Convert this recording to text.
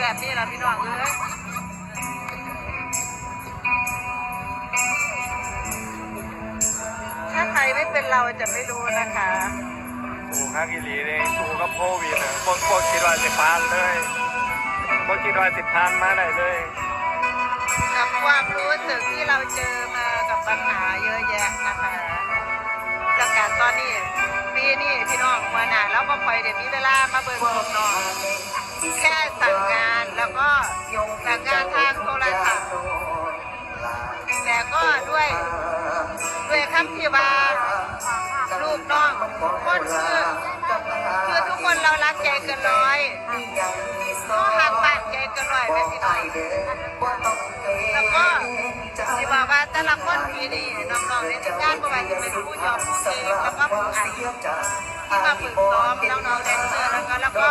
แบบนี้ล่ะพี่น้องเอ้ยถ้าใครไม่เป็นเราจะไม่รู้นะคะถูกครับอีหลีเลยถูกกับโควิดอะพวกพวกคิดว่าสิพานเลยพวกคิดว่าสิพานมาได้เลยกับความรู้สึกที่เราเจอมากับปัญหาเยอะแยะนะคะจากการตอนนี้ปีนี้พี่น้องมาหนาแล้วก็คอยเดี๋ยวมีเวลามาเบิกผมเนาะ แค่สั่งงานแล้วก็สั่งงานทางโทรศัพท์แต่ก็ด้วยด้วยคำที่ว่าลูกน้องทุกคนคือคือทุกคนเรารักใจเกินร้อยก็หักปากใจเกินร้อยไปพี่น้องแล้วก็ที่บอกว่าแต่ละคนปีนี้น้องๆในทีมงานประวัติเป็นผู้ยอมผู้เองแล้วก็ผู้อายุที่มาฝึกซ้อมน้องๆแดนเซอร์แล้วก็แล้วก็